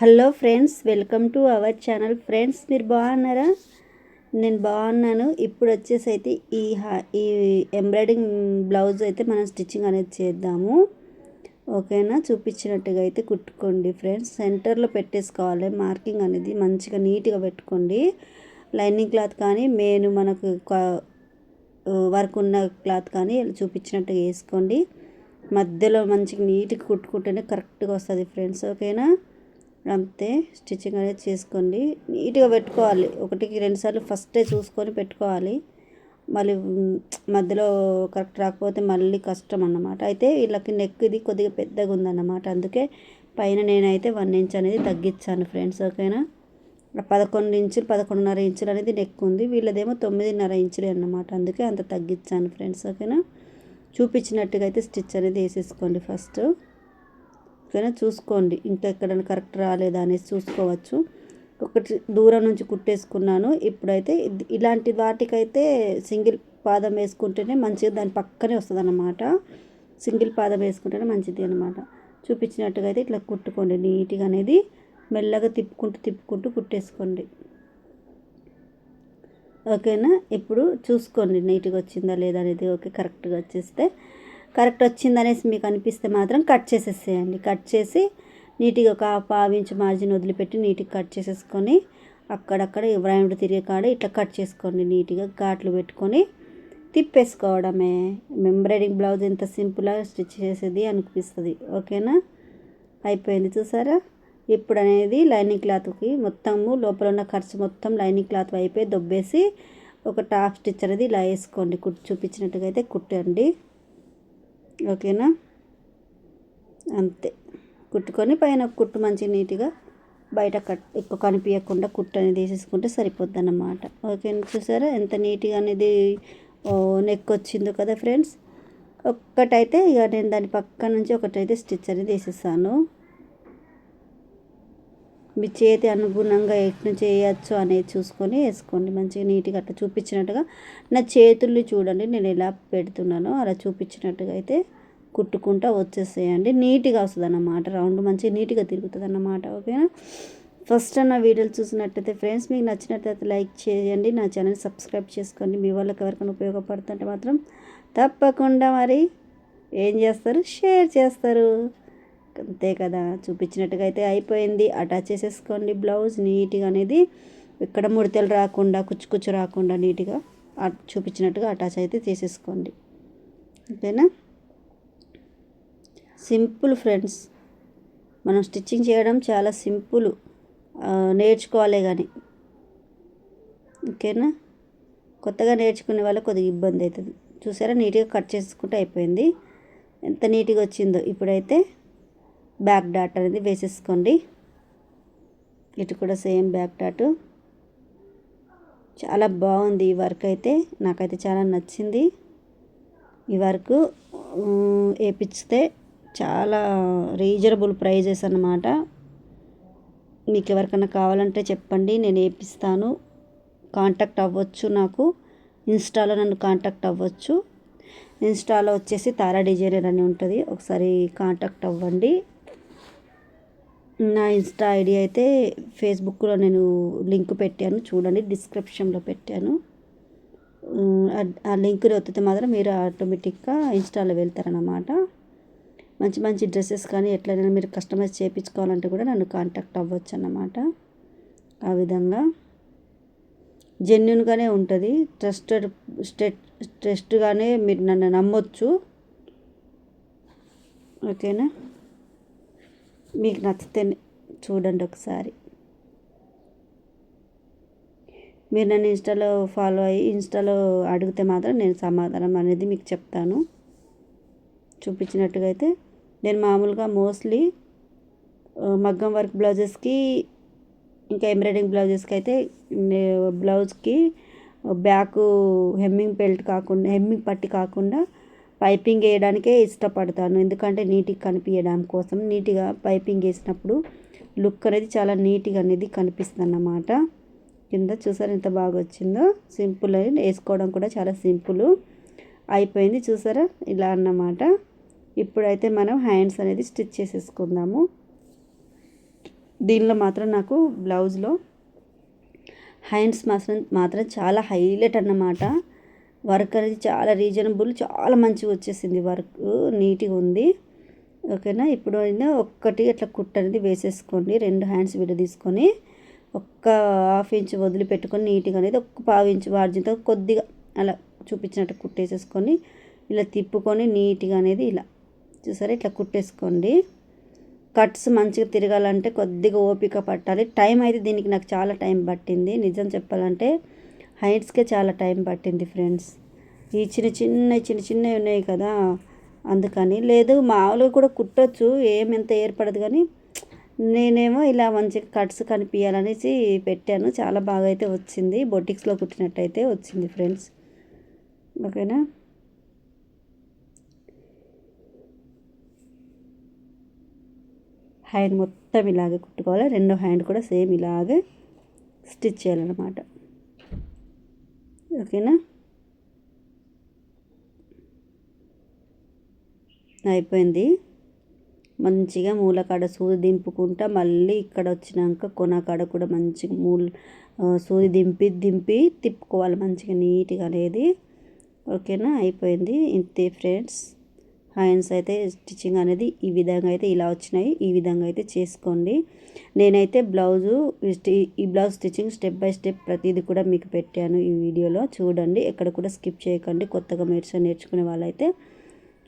Hello friends welcome to our channel. Friends మీరు బాగున్నారా? నేను బాగున్నాను. ఇప్పుడు వచ్చేసి అయితే ఈ ఈ ఎంబ్రాయిడింగ్ బ్లౌజ్ అయితే మనం స్టిచ్చింగ్ అనేది చేద్దాము. ఓకేనా? చూపించినట్టుగా అయితే కుట్టుకోండి ఫ్రెండ్స్. సెంటర్లో పెట్టేసుకోవాలి. మార్కింగ్ అనేది మంచిగా నీట్గా పెట్టుకోండి. లైనింగ్ క్లాత్ కానీ మెయిన్ మనకు వర్క్ ఉన్న క్లాత్ కానీ చూపించినట్టుగా వేసుకోండి. మధ్యలో మంచిగా నీట్గా కుట్టుకుంటేనే కరెక్ట్గా వస్తుంది ఫ్రెండ్స్. ఓకేనా? అంతే. స్టిచ్చింగ్ అనేది చేసుకోండి. నీట్గా పెట్టుకోవాలి. ఒకటికి రెండుసార్లు ఫస్టే చూసుకొని పెట్టుకోవాలి. మళ్ళీ మధ్యలో కరెక్ట్ రాకపోతే మళ్ళీ కష్టం అన్నమాట. అయితే వీళ్ళకి నెక్ ఇది కొద్దిగా పెద్దగా ఉందన్నమాట. అందుకే పైన నేనైతే వన్ ఇంచ్ అనేది తగ్గించాను ఫ్రెండ్స్ ఓకేనా? పదకొండు ఇంచులు పదకొండున్నర ఇంచులు అనేది నెక్ ఉంది. వీళ్ళదేమో తొమ్మిదిన్నర ఇంచులే అన్నమాట. అందుకే అంత తగ్గించాను ఫ్రెండ్స్ ఓకేనా? చూపించినట్టుగా అయితే స్టిచ్ అనేది వేసేసుకోండి ఫస్ట్. ఓకేనా చూసుకోండి. ఇంకా ఎక్కడైనా కరెక్ట్ రాలేదా అనేసి చూసుకోవచ్చు. ఒకటి దూరం నుంచి కుట్టేసుకున్నాను. ఇప్పుడైతే ఇలాంటి వాటికైతే సింగిల్ పాదం వేసుకుంటేనే మంచిగా దాని పక్కనే వస్తుంది అన్నమాట సింగిల్ పాదం వేసుకుంటేనే మంచిది అనమాట చూపించినట్టుగా అయితే ఇట్లా కుట్టుకోండి. నీట్గా అనేది మెల్లగా తిప్పుకుంటూ తిప్పుకుంటూ కుట్టేసుకోండి. ఓకేనా? ఇప్పుడు చూసుకోండి. నీట్గా వచ్చిందా లేదా అనేది. ఓకే కరెక్ట్గా వచ్చేస్తే కరెక్ట్ వచ్చిందనేసి మీకు అనిపిస్తే మాత్రం కట్ చేసేసేయండి. కట్ చేసి నీట్గా ఒక పావు ఇంచు మార్జిన్ వదిలిపెట్టి నీట్గా కట్ చేసేసుకొని అక్కడక్కడ రౌండ్ తిరిగే కాడ ఇట్లా కట్ చేసుకోండి. నీట్గా ఘాట్లు పెట్టుకొని తిప్పేసుకోవడమే. ఎంబ్రాయిడింగ్ బ్లౌజ్ ఎంత సింపుల్గా స్టిచ్ చేసేది అనిపిస్తుంది. ఓకేనా? అయిపోయింది చూసారా? ఇప్పుడు అనేది లైనింగ్ క్లాత్కి మొత్తము లోపల ఉన్న ఖర్చు మొత్తం లైనింగ్ క్లాత్ అయిపోయి దొబ్బేసి ఒక టాప్ స్టిచ్ అనేది ఇలా వేసుకోండి. కుట్టు చూపించినట్టుగా అయితే కుట్టండి. ఓకేనా? అంతే. కుట్టుకొని పైన కుట్టు మంచి నీట్గా బయట కట్ ఎక్కువ కనిపించకుండా కుట్టు అనేది వేసేసుకుంటే సరిపోద్ది అన్నమాట ఓకే చూసారా? ఎంత నీట్గా అనేది నెక్ వచ్చిందో కదా ఫ్రెండ్స్? ఒక్కటైతే ఇక నేను దాని పక్క నుంచి ఒకటైతే స్టిచ్ అనేది వేసేసాను మీ చేతి అనుగుణంగా ఎట్లు చేయొచ్చు అనేది చూసుకొని వేసుకోండి. మంచిగా నీట్గా అట్లా చూపించినట్టుగా నా చేతుల్ని చూడండి. నేను ఎలా పెడుతున్నానో అలా చూపించినట్టుగా అయితే కుట్టుకుంటా వచ్చేసేయండి. నీట్గా వస్తుంది అన్నమాట రౌండ్ మంచిగా నీట్గా తిరుగుతుంది అన్నమాట ఓకేనా? ఫస్ట్ నా వీడియోలు చూసినట్టయితే ఫ్రెండ్స్ మీకు నచ్చినట్టయితే లైక్ చేయండి. నా ఛానల్ సబ్స్క్రైబ్ చేసుకోండి. మీ వాళ్ళకి ఎవరికైనా ఉపయోగపడుతుంటే మాత్రం తప్పకుండా మరి ఏం చేస్తారు? షేర్ చేస్తారు. అంతే కదా చూపించినట్టుగా అయితే అయిపోయింది. అటాచ్ చేసేసుకోండి బ్లౌజ్ నీట్గా అనేది ఇక్కడ ముడతలు రాకుండా కుచ్చు కుచ్చు రాకుండా నీట్గా చూపించినట్టుగా అటాచ్ అయితే చేసేసుకోండి. ఓకేనా సింపుల్ ఫ్రెండ్స్. మనం స్టిచ్చింగ్ చేయడం చాలా సింపుల్. నేర్చుకోవాలి కానీ ఓకేనా? కొత్తగా నేర్చుకునే వాళ్ళకి కొద్దిగా ఇబ్బంది అవుతుంది చూసారా? నీట్గా కట్ చేసుకుంటే అయిపోయింది. ఎంత నీట్గా వచ్చిందో. ఇప్పుడైతే బ్యాక్ డాట్ అనేది వేసేసుకోండి. ఇటు కూడా సేమ్ బ్యాక్ డాట్. చాలా బాగుంది ఈ వర్క్ అయితే. నాకైతే చాలా నచ్చింది. ఈ వర్క్ వేపిస్తే చాలా రీజనబుల్ ప్రైజెస్ అన్నమాట. మీకు ఎవరికైనా కావాలంటే చెప్పండి నేను వేపిస్తాను. కాంటాక్ట్ అవ్వచ్చు నాకు. ఇన్స్టాలో నన్ను కాంటాక్ట్ అవ్వచ్చు. ఇన్స్టాలో వచ్చేసి తారా డిజైనర్ అని ఉంటుంది. ఒకసారి కాంటాక్ట్ అవ్వండి. నా ఇన్స్టా ఐడి అయితే ఫేస్బుక్లో నేను లింక్ పెట్టాను. చూడండి డిస్క్రిప్షన్లో పెట్టాను. ఆ- లింక్ లింక్ని వత్తితే మాత్రం మీరు ఆటోమేటిక్గా ఇన్స్టాలో వెళ్తారనమాట మంచి మంచి డ్రెస్సెస్ కానీ ఎట్లయినా మీరు కస్టమైజ్ చేయించుకోవాలంటే కూడా నన్ను కాంటాక్ట్ అవ్వచ్చు అన్నమాట ఆ విధంగా జెన్యున్గానే ఉంటుంది. ట్రస్టెడ్ స్టెట్ ట్రస్ట్గానే మీరు నన్ను నమ్మొచ్చు. ఓకేనా? మీకు నచ్చితే చూడండి ఒకసారి. మీరు నన్ను ఇన్స్టాలో ఫాలో అయ్యి ఇన్స్టాలో అడిగితే మాత్రం నేను సమాధానం అనేది మీకు చెప్తాను. చూపించినట్టుగా అయితే నేను మామూలుగా మోస్ట్లీ మగ్గం వర్క్ బ్లౌజెస్కి ఇంకా ఎంబ్రాయిడింగ్ బ్లౌజెస్కి అయితే బ్లౌజ్కి బ్యాక్ హెమ్మింగ్ బెల్ట్ కాకుండా హెమ్మింగ్ పట్టి కాకుండా పైపింగ్ వేయడానికే ఇష్టపడతాను. ఎందుకంటే నీట్గా కనిపించడం కోసం నీట్గా పైపింగ్ వేసినప్పుడు లుక్ అనేది చాలా నీట్గా అనేది కనిపిస్తుంది అన్నమాట కింద చూసారు ఎంత బాగా వచ్చిందో? సింపుల్ అని వేసుకోవడం కూడా చాలా సింపుల్ అయిపోయింది చూసారా? ఇలా అన్నమాట. ఇప్పుడైతే మనం హ్యాండ్స్ అనేది స్టిచ్ చేసేసుకుందాము. దీనిలో మాత్రం నాకు బ్లౌజ్లో హ్యాండ్స్ మాత్రం మాత్రం చాలా హైలైట్ అన్నమాట. వర్క్ అనేది చాలా రీజనబుల్ చాలా మంచిగా వచ్చేసింది వర్క్. నీట్గా ఉంది. ఓకేనా? ఇప్పుడు అయినా ఒక్కటి అట్లా కుట్ అనేది వేసేసుకోండి. రెండు హ్యాండ్స్ విడ తీసుకొని ఒక్క హాఫ్ ఇంచ్ వదిలిపెట్టుకొని నీట్గా అనేది ఒక్క పావు ఇంచ్ మార్జిన్తో కొద్దిగా అలా చూపించినట్టు కుట్టేసేసుకొని ఇలా తిప్పుకొని నీట్గా అనేది ఇలా చూసారా? ఇట్లా కుట్టేసుకోండి. కట్స్ మంచిగా తిరగాలంటే కొద్దిగా ఓపిక పట్టాలి. టైం అయితే దీనికి నాకు చాలా టైం పట్టింది. నిజం చెప్పాలంటే హైట్స్కే చాలా టైం పట్టింది ఫ్రెండ్స్. ఈ చిన్న చిన్న చిన్న చిన్నవి ఉన్నాయి కదా అందుకని. లేదు మామూలుగా కూడా కుట్టచ్చు ఏమెంత ఏర్పడదు కానీ నేనేమో ఇలా మంచిగా కట్స్ కనిపించాలనేసి పెట్టాను. చాలా బాగా అయితే వచ్చింది. బొటిక్స్లో కుట్టినట్టయితే వచ్చింది ఫ్రెండ్స్. ఓకేనా? హ్యాండ్ మొత్తం ఇలాగే కుట్టుకోవాలి. రెండో హ్యాండ్ కూడా సేమ్ ఇలాగే స్టిచ్ చేయాలన్నమాట. ఓకేనా? అయిపోయింది. మంచిగా మూలకాడ సూది దింపుకుంటా మళ్ళీ ఇక్కడ వచ్చినాక కొనకాడ కూడా మంచిగా మూల సూది దింపి దింపి తిప్పుకోవాలి మంచిగా నీట్గా అనేది. ఓకేనా? అయిపోయింది. ఇంతే ఫ్రెండ్స్. హ్యాండ్స్ అయితే స్టిచ్చింగ్ అనేది ఈ విధంగా అయితే ఇలా వచ్చినాయి. ఈ విధంగా అయితే చేసుకోండి. నేనైతే బ్లౌజు ఈ blouse stitching step by step ప్రతిదీ కూడా మీకు పెట్టాను ఈ వీడియోలో. చూడండి ఎక్కడ కూడా స్కిప్ చేయకండి. కొత్తగా మెడిసిన్ నేర్చుకునే వాళ్ళైతే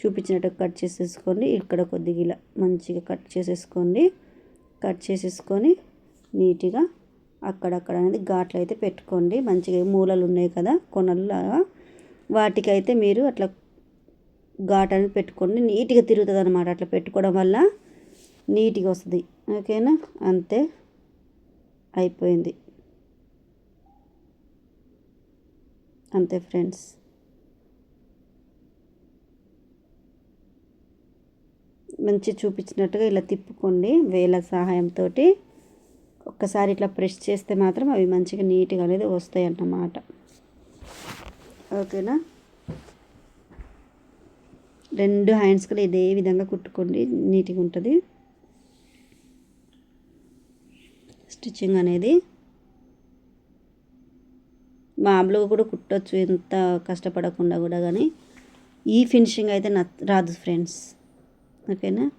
చూపించినట్టు కట్ చేసేసుకోండి. ఇక్కడ కొద్దిగా ఇలా మంచిగా కట్ చేసేసుకోండి. కట్ చేసేసుకొని నీట్గా అక్కడక్కడ అనేది ఘాట్లు అయితే పెట్టుకోండి. మంచిగా మూలలు ఉన్నాయి కదా కొనల్లాగా వాటికైతే మీరు అట్లా ఘాట్ అనేది పెట్టుకోండి నీట్గా తిరుగుతుంది అనమాట అట్లా పెట్టుకోవడం వల్ల నీట్గా వస్తుంది. ఓకేనా? అంతే అయిపోయింది. అంతే ఫ్రెండ్స్. మంచి చూపించినట్టుగా ఇలా తిప్పుకోండి వేల సహాయంతో ఒక్కసారి ఇట్లా ప్రెస్ చేస్తే మాత్రం అవి మంచిగా నీట్గా అనేది వస్తాయి అన్నమాట ఓకేనా? రెండు హ్యాండ్స్ కూడా ఇదే విధంగా కుట్టుకోండి. నీట్గా ఉంటుంది. స్టిచ్చింగ్ అనేది. మామూలుగా కూడా కుట్టచ్చు ఎంత కష్టపడకుండా కూడా కానీ. ఈ ఫినిషింగ్ అయితే నా రాదు ఫ్రెండ్స్. ఓకేనా?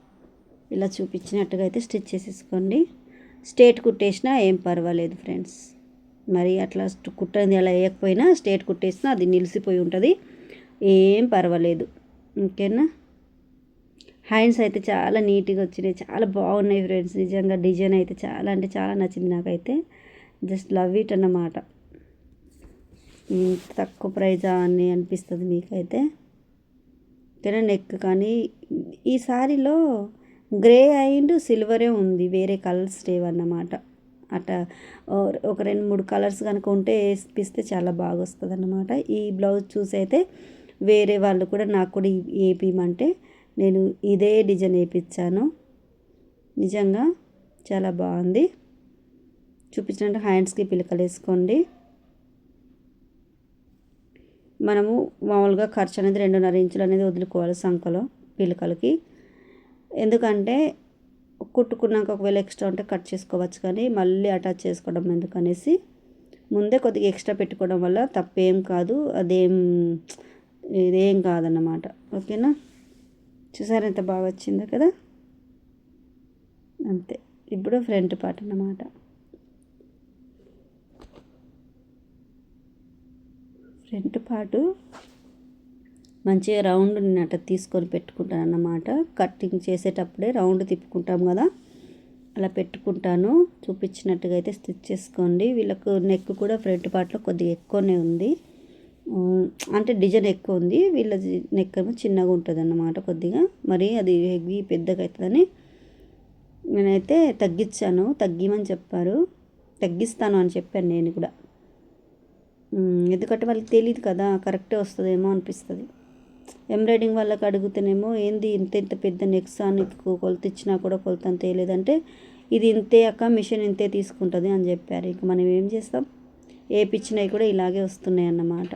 ఇలా చూపించినట్టుగా అయితే స్టిచ్ చేసేసుకోండి. స్టేట్ కుట్టేసినా ఏం పర్వాలేదు ఫ్రెండ్స్. మరి అట్లా కుట్టంది అలా వేయకపోయినా స్టేట్ కుట్టేసినా అది నిలిసిపోయి ఉంటుంది. ఏం పర్వాలేదు. ఓకేనా హ్యాండ్స్ అయితే చాలా నీట్గా వచ్చినాయి. చాలా బాగున్నాయి ఫ్రెండ్స్ నిజంగా డిజైన్ అయితే చాలా అంటే చాలా నచ్చింది నాకైతే. జస్ట్ లవ్ ఇట్ అన్నమాట. ఇంత తక్కువ ప్రైజ్ అని అనిపిస్తుంది మీకైతే. ఓకేనా? నెక్ కానీ ఈ సారీలో గ్రే అండ్ సిల్వరే ఉంది. వేరే కలర్స్ లేవన్నమాట. అట్లా ఒక రెండు మూడు కలర్స్ కనుక ఉంటే వేసిపిస్తే చాలా బాగా వస్తుంది అన్నమాట ఈ బ్లౌజ్ చూసి అయితే వేరే వాళ్ళు కూడా నాకు కూడా వేపిమంటే నేను ఇదే డిజైన్ వేయించాను నిజంగా చాలా బాగుంది. చూపించినట్టు హ్యాండ్స్కి పిలకలు వేసుకోండి మనము మామూలుగా ఖర్చు అనేది రెండున్నర ఇంచులు అనేది వదులుకోవాలి సంఖలో పిలకలకి. ఎందుకంటే కుట్టుకున్నాక ఒకవేళ ఎక్స్ట్రా ఉంటే కట్ చేసుకోవచ్చు కానీ మళ్ళీ అటాచ్ చేసుకోవడం ఎందుకనేసి ముందే కొద్దిగా ఎక్స్ట్రా పెట్టుకోవడం వల్ల తప్పేం కాదు. అదేం ఇదేం కాదన్నమాట. ఓకేనా? చూసారు ఎంత బాగా వచ్చిందో కదా? అంతే. ఇప్పుడు ఫ్రంట్ పార్ట్ అన్నమాట. ఫ్రంట్ పార్ట్ మంచిగా రౌండ్ నేను తీసుకొని పెట్టుకుంటాను అన్నమాట. కట్టింగ్ చేసేటప్పుడే రౌండ్ తిప్పుకుంటాం కదా? అలా పెట్టుకుంటాను. చూపించినట్టుగా అయితే స్టిచ్ చేసుకోండి. వీళ్ళకు నెక్ కూడా ఫ్రంట్ పార్ట్లో కొద్దిగా ఎక్కువనే ఉంది. అంటే డిజైన్ ఎక్కువ ఉంది. వీళ్ళ నెక్ ఏమో చిన్నగా ఉంటుంది అన్నమాట కొద్దిగా. మరి అది హెవీ పెద్దగా అవుతుందని నేనైతే తగ్గించాను. తగ్గిమని చెప్పారు. తగ్గిస్తాను అని చెప్పాను నేను కూడా. ఎందుకంటే వాళ్ళకి తెలియదు కదా కరెక్టే వస్తుందేమో అనిపిస్తుంది. ఎంబ్రాయిడింగ్ వాళ్ళకి అడుగుతేనేమో ఏంది ఇంత ఇంత పెద్ద నెక్స్ నీకు కొలత ఇచ్చినా కూడా కొలత అంత వేయలేదంటే ఇది ఇంతే అక్క మిషన్ ఇంతే తీసుకుంటుంది అని చెప్పారు. ఇంక మనం ఏం చేస్తాం? వేపించినవి కూడా ఇలాగే వస్తున్నాయి అన్నమాట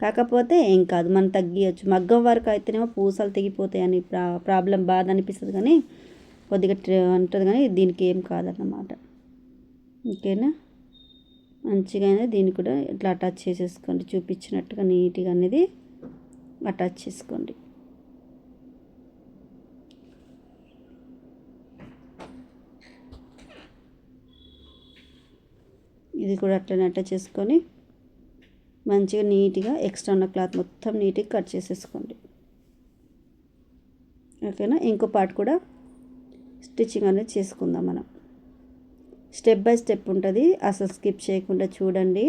కాకపోతే ఏం కాదు మనం తగ్గియచ్చు. మగ్గం వరకు అయితేనేమో పూసలు తెగిపోతాయని ప్రా ప్రాబ్లం బాధ అనిపిస్తుంది కానీ కొద్దిగా ఉంటుంది కానీ దీనికి ఏం కాదన్నమాట. ఓకేనా? మంచిగా దీన్ని కూడా ఇట్లా అటాచ్ చేసేసుకోండి. చూపించినట్టుగా నీట్గా అనేది అటాచ్ చేసుకోండి. ఇది కూడా అట్లనే అటాచ్ చేసుకొని మంచిగా నీట్గా ఎక్స్ట్రా ఉన్న క్లాత్ మొత్తం నీట్గా కట్ చేసేసుకోండి. ఓకేనా? ఇంకో పార్ట్ కూడా స్టిచ్చింగ్ అనేది చేసుకుందాం మనం. స్టెప్ బై స్టెప్ ఉంటుంది. అసలు స్కిప్ చేయకుండా చూడండి.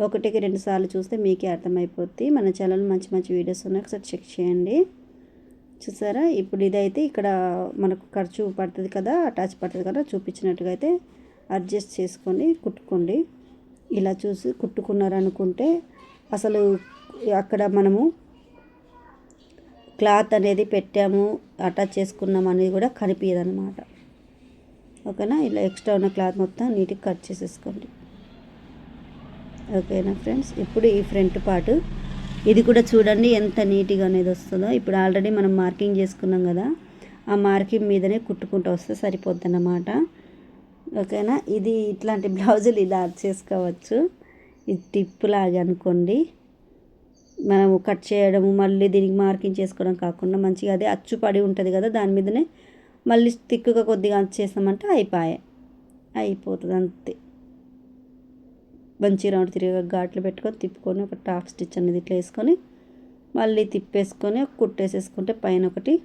ఒకటికి రెండు సార్లు చూస్తే మీకే అర్థమైపోద్ది. మన ఛానల్ మంచి మంచి వీడియోస్ ఉన్నాయి. ఒకసారి చెక్ చేయండి. చూసారా? ఇప్పుడు ఇదైతే ఇక్కడ మనకు ఖర్చు పడుతుంది కదా? అటాచ్ పడుతుంది కదా? చూపించినట్టుగా అయితే అడ్జస్ట్ చేసుకొని కుట్టుకోండి. ఇలా చూసి కుట్టుకున్నారనుకుంటే అసలు అక్కడ మనము క్లాత్ అనేది పెట్టాము అటాచ్ చేసుకున్నాం అనేది కూడా కనిపించదు అనమాట ఓకేనా? ఇలా ఎక్స్ట్రా ఉన్న క్లాత్ మొత్తం నీట్గా కట్ చేసేసుకోండి. ఓకేనా ఫ్రెండ్స్? ఇప్పుడు ఈ ఫ్రంట్ పార్ట్. ఇది కూడా చూడండి ఎంత నీట్గా అనేది వస్తుందో. ఇప్పుడు ఆల్రెడీ మనం మార్కింగ్ చేసుకున్నాం కదా ఆ మార్కింగ్ మీదనే కుట్టుకుంటూ వస్తే సరిపోద్ది అన్నమాట ఓకేనా? ఇది ఇట్లాంటి బ్లౌజులు ఇలా చేసుకోవచ్చు. ఇది టిప్ లాగా అనుకోండి. మనము కట్ చేయడము మళ్ళీ దీనికి మార్కింగ్ చేసుకోవడం కాకుండా మంచిగా అదే అచ్చు పడి ఉంటుంది కదా దాని మీదనే మళ్ళీ తిక్కుగా కొద్దిగా చేస్తామంటే అయిపోయాయి అయిపోతుంది అంతే. మంచి రౌండ్ తిరిగి ఘాట్లు పెట్టుకొని తిప్పుకొని ఒక టాప్ స్టిచ్ అనేది ఇట్లా వేసుకొని మళ్ళీ తిప్పేసుకొని కుట్టేసేసుకుంటే పైన ఒకటి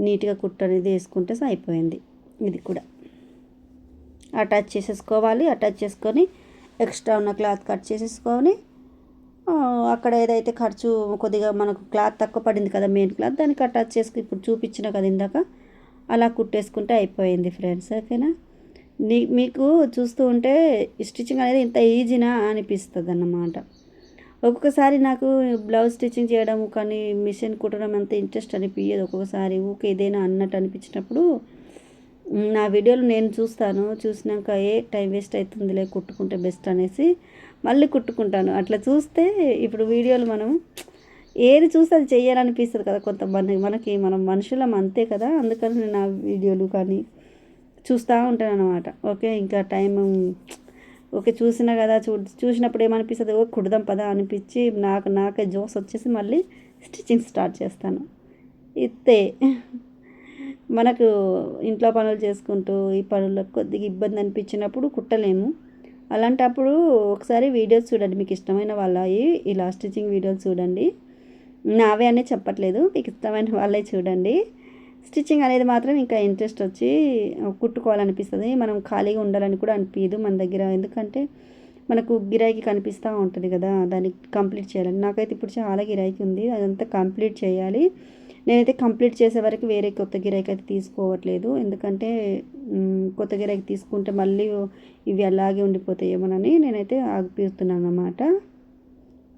నీట్గా కుట్ట అనేది వేసుకుంటే అయిపోయింది ఇది కూడా. అటాచ్ చేసేసుకోవాలి. అటాచ్ చేసుకొని ఎక్స్ట్రా ఉన్న క్లాత్ కట్ చేసేసుకొని అక్కడ ఏదైతే ఖర్చు కొద్దిగా మనకు క్లాత్ తక్కువ పడింది కదా మెయిన్ క్లాత్ దానికి అటాచ్ చేసుకు ఇప్పుడు చూపించిన కదా ఇందాక అలా కుట్టేసుకుంటే అయిపోయింది ఫ్రెండ్స్ ఓకేనా? నీ మీకు చూస్తూ ఉంటే స్టిచ్చింగ్ అనేది ఇంత ఈజీనా అనిపిస్తుంది అన్నమాట ఒక్కొక్కసారి నాకు బ్లౌజ్ స్టిచ్చింగ్ చేయడం కానీ మిషన్ కుట్టడం అంత ఇంట్రెస్ట్ అనిపించదు ఒక్కొక్కసారి ఊకే ఏదైనా అన్నట్టు అనిపించినప్పుడు నా వీడియోలు నేను చూస్తాను. చూసినాక ఏ టైం వేస్ట్ అవుతుందిలే కుట్టుకుంటే బెస్ట్ అనేసి మళ్ళీ కుట్టుకుంటాను. అట్లా చూస్తే ఇప్పుడు వీడియోలు మనం ఏది చూస్తే అది చేయాలనిపిస్తుంది కదా కొంతమంది మనకి మనం మనుషులం అంతే కదా. అందుకని నేను ఆ వీడియోలు కానీ చూస్తూ ఉంటాను అనమాట ఓకే ఇంకా టైం ఓకే చూసినా కదా చూ చూసినప్పుడు ఏమనిపిస్తుంది? ఓ కుడదాం పదా అనిపించి నాకు నాకే జోస్ వచ్చేసి మళ్ళీ స్టిచ్చింగ్ స్టార్ట్ చేస్తాను. ఇస్తే మనకు ఇంట్లో పనులు చేసుకుంటూ ఈ పనులకు కొద్దిగా ఇబ్బంది అనిపించినప్పుడు కుట్టలేము. అలాంటప్పుడు ఒకసారి వీడియోస్ చూడండి. మీకు ఇష్టమైన వాళ్ళవి ఇలా స్టిచ్చింగ్ వీడియోస్ చూడండి. నావే అనే చెప్పట్లేదు. మీకు ఇష్టమైన వాళ్ళే చూడండి. స్టిచ్చింగ్ అనేది మాత్రం ఇంకా ఇంట్రెస్ట్ వచ్చి కుట్టుకోవాలనిపిస్తుంది. మనం ఖాళీగా ఉండాలని కూడా అనిపించదు మన దగ్గర. ఎందుకంటే మనకు గిరాకీ కనిపిస్తూ ఉంటుంది కదా. దాన్ని కంప్లీట్ చేయాలని. నాకైతే ఇప్పుడు చాలా గిరాకీ ఉంది. అదంతా కంప్లీట్ చేయాలి. నేనైతే కంప్లీట్ చేసే వరకు వేరే కొత్త గిరాకీ అయితే తీసుకోవట్లేదు. ఎందుకంటే కొత్త గిరాకీ తీసుకుంటే మళ్ళీ ఇవి అలాగే ఉండిపోతాయేమోనని నేనైతే ఆగిపిస్తున్నాను అన్నమాట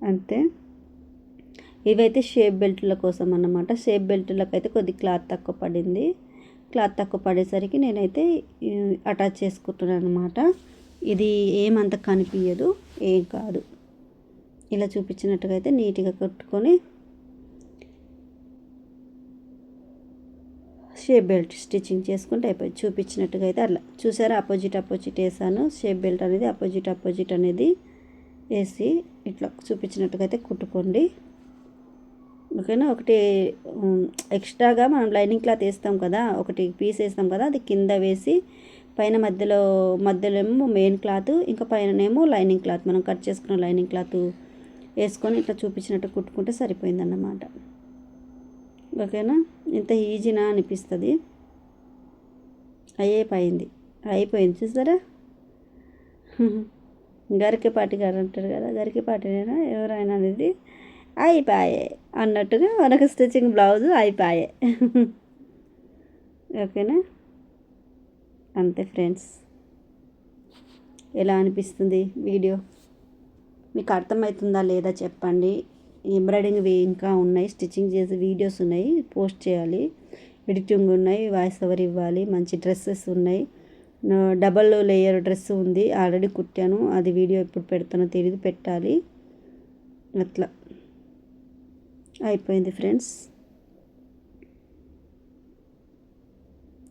అంతే. ఇవైతే షేప్ బెల్ట్ల కోసం అన్నమాట. షేప్ బెల్ట్లకు అయితే కొద్ది క్లాత్ తక్కువ పడింది. క్లాత్ తక్కువ పడేసరికి నేనైతే అటాచ్ చేసుకుంటున్నాను అనమాట ఇది ఏమంత కనిపించదు ఏం కాదు. ఇలా చూపించినట్టుగా అయితే నీట్గా కట్టుకొని షేప్ బెల్ట్ స్టిచ్చింగ్ చేసుకుంటే అయిపోయి చూపించినట్టుగా అయితే అట్లా. చూసారా? అపోజిట్ అపోజిట్ వేసాను. షేప్ బెల్ట్ అనేది అపోజిట్ అపోజిట్ అనేది వేసి ఇట్లా చూపించినట్టుగా అయితే కుట్టుకోండి. ఓకేనా? ఒకటి ఎక్స్ట్రాగా మనం లైనింగ్ క్లాత్ వేస్తాం కదా ఒకటి పీస్ వేస్తాం కదా అది కింద వేసి పైన మధ్యలో మధ్యలో ఏమో మెయిన్ క్లాత్ ఇంకా పైననేమో లైనింగ్ క్లాత్. మనం కట్ చేసుకున్న లైనింగ్ క్లాత్ వేసుకొని ఇట్లా చూపించినట్టు కుట్టుకుంటే సరిపోయిందన్నమాట. ఓకేనా? ఇంత ఈజీనా అనిపిస్తుంది. అయ్యే అయిపోయింది చూసారా? గరికపాటి గారు అంటారు కదా గరికపాటినైనా ఎవరైనా అనేది అయిపోయే అన్నట్టుగా మనకు స్టిచ్చింగ్ బ్లౌజ్ అయిపోయే. ఓకేనా? అంతే ఫ్రెండ్స్. ఎలా అనిపిస్తుంది వీడియో? మీకు అర్థమవుతుందా లేదా చెప్పండి. ఎంబ్రాయిడింగ్ ఇంకా ఉన్నాయి స్టిచ్చింగ్ చేసే వీడియోస్ ఉన్నాయి పోస్ట్ చేయాలి. ఎడిటింగ్ ఉన్నాయి వాయిస్ ఓవర్ ఇవ్వాలి మంచి డ్రెస్సెస్ ఉన్నాయి. డబల్ లేయర్ డ్రెస్ ఉంది ఆల్రెడీ కుట్టాను అది వీడియో ఎప్పుడు పెడతానో తెలియదు పెట్టాలి. అట్లా. అయిపోయింది ఫ్రెండ్స్.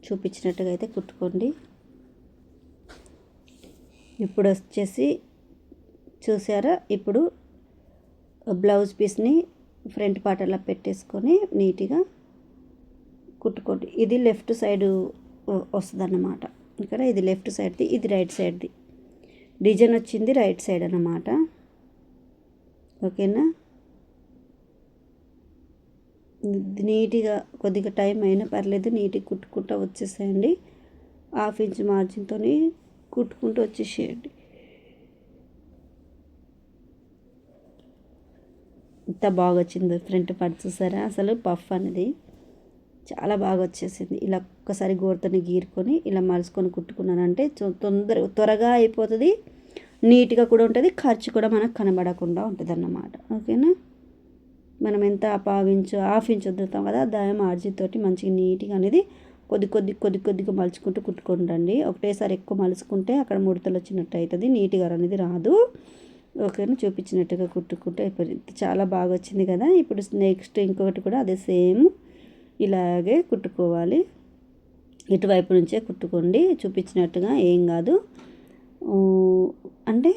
చూపించినట్టుగా అయితే కుట్టుకోండి. ఇప్పుడు వచ్చేసి చూసారా? ఇప్పుడు బ్లౌజ్ పీస్ని ఫ్రంట్ పార్ట్ అలా పెట్టేసుకొని నీట్గా కుట్టుకోండి. ఇది లెఫ్ట్ సైడ్ వస్తుంది అన్నమాట ఇక్కడ ఇది లెఫ్ట్ సైడ్ది ఇది రైట్ సైడ్ది. డిజైన్ వచ్చింది రైట్ సైడ్ అన్నమాట. ఓకేనా? నీట్గా కొద్దిగా టైం అయినా పర్లేదు నీట్గా కుట్టుకుంటూ వచ్చేసేయండి. హాఫ్ ఇంచ్ మార్జిన్తో కుట్టుకుంటూ వచ్చేసేయండి. ఎంత బాగా వచ్చింది ఫ్రంట్ పార్ట్ చూసారా? అసలు పఫ్ అనేది చాలా బాగా వచ్చేసింది ఇలా ఒక్కసారి గోడతోని గీరుకొని ఇలా మలుసుకొని కుట్టుకున్నానంటే తొందర త్వరగా అయిపోతుంది. నీట్గా కూడా ఉంటుంది. ఖర్చు కూడా మనకు కనబడకుండా ఉంటుంది అన్నమాట ఓకేనా? మనం ఎంత పావించు హాఫ్ ఇంచ్ వదులుతాం కదా దాని మార్జిన్ మంచిగా నీట్గా అనేది కొద్ది కొద్ది కొద్ది కొద్దిగా మలుచుకుంటూ కుట్టుకుంటండి ఒకటేసారి ఎక్కువ మలుచుకుంటే అక్కడ ముడతలు వచ్చినట్టు అవుతుంది నీట్గా అనేది రాదు. ఒకరిని చూపించినట్టుగా కుట్టుకుంటే అయిపోయింది. చాలా బాగా వచ్చింది కదా. ఇప్పుడు నెక్స్ట్ ఇంకొకటి కూడా అదే సేమ్ ఇలాగే కుట్టుకోవాలి. ఇటువైపు నుంచే కుట్టుకోండి. చూపించినట్టుగా ఏం కాదు. అంటే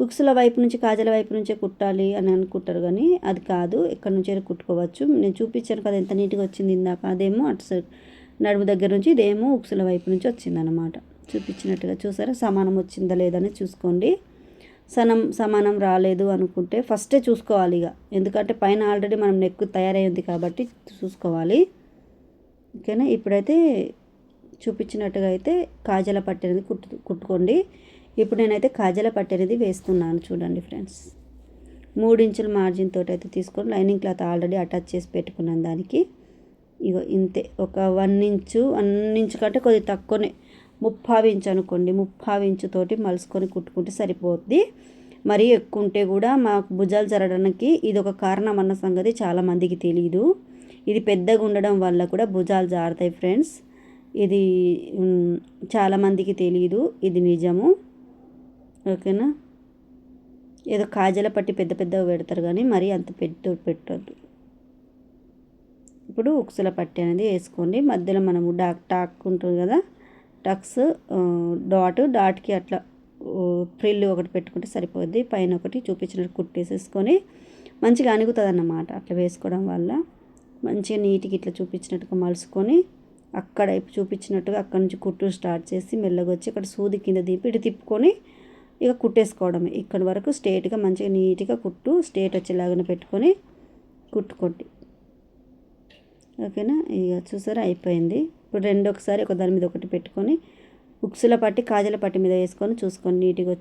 బుక్స్ల వైపు నుంచి కాజల వైపు నుంచే కుట్టాలి అని అనుకుంటారు కానీ అది కాదు. ఎక్కడి నుంచే కుట్టుకోవచ్చు. నేను చూపించాను కదా ఎంత నీట్గా వచ్చింది ఇందాక. అదేమో అటు సైడ్ నడుము దగ్గర నుంచి ఇదేమో ఉక్సుల వైపు నుంచి వచ్చిందనమాట చూపించినట్టుగా చూసారా? సమానం వచ్చిందా లేదని చూసుకోండి. సనం సమానం రాలేదు అనుకుంటే ఫస్టే చూసుకోవాలి ఇక. ఎందుకంటే పైన ఆల్రెడీ మనం నెక్ తయారైంది కాబట్టి చూసుకోవాలి. ఓకేనా? ఇప్పుడైతే చూపించినట్టుగా అయితే కాజల పట్టి అనేది కుట్టు కుట్టుకోండి. ఇప్పుడు నేనైతే కాజల పట్టి అనేది వేస్తున్నాను చూడండి ఫ్రెండ్స్. మూడు ఇంచుల మార్జిన్ తోటి అయితే తీసుకొని లైనింగ్ క్లాత్ ఆల్రెడీ అటాచ్ చేసి పెట్టుకున్నాను దానికి. ఇగో ఇంతే. ఒక వన్ ఇంచు వన్ ఇంచు కంటే కొద్దిగా తక్కువనే ముప్పావించు అనుకోండి ముప్పావు తోటి మలుసుకొని కుట్టుకుంటే సరిపోద్ది. మరీ ఎక్కువ ఉంటే కూడా మాకు భుజాలు జరగడానికి ఇది ఒక కారణం అన్న సంగతి చాలామందికి తెలియదు ఇది పెద్దగా ఉండడం వల్ల కూడా భుజాలు జారుతాయి ఫ్రెండ్స్. ఇది చాలామందికి తెలియదు ఇది నిజము. ఓకేనా? ఏదో కాజల పట్టి పెద్ద పెద్దగా పెడతారు కానీ మరీ అంత పెద్ద పెట్టద్దు. ఇప్పుడు ఉక్సుల పట్టి అనేది వేసుకోండి. మధ్యలో మనము డాక్ టాక్ ఉంటుంది కదా? టక్స్ డాట్ డాట్కి అట్లా ఫ్రిల్ ఒకటి పెట్టుకుంటే సరిపోద్ది. పైన ఒకటి చూపించినట్టు కుట్టేసేసుకొని మంచిగా అణుగుతుంది అన్నమాట అట్లా వేసుకోవడం వల్ల. మంచిగా నీట్గా ఇట్లా చూపించినట్టుగా మలుసుకొని అక్కడ చూపించినట్టుగా అక్కడ నుంచి కుట్టు స్టార్ట్ చేసి మెల్లగా వచ్చి అక్కడ సూది కింద దింపి ఇటు తిప్పుకొని ఇక కుట్టేసుకోవడమే. ఇక్కడ వరకు స్ట్రేట్గా మంచిగా నీట్గా కుట్టు స్ట్రేట్ వచ్చేలాగానే పెట్టుకొని కుట్టుకోండి. ఓకేనా? ఇక చూసారా? అయిపోయింది. ఇప్పుడు రెండు ఒకసారి ఒక దాని మీద ఒకటి పెట్టుకొని ఉక్సుల పట్టి కాజల పట్టి మీద వేసుకొని చూసుకొని నీట్గా వచ్చి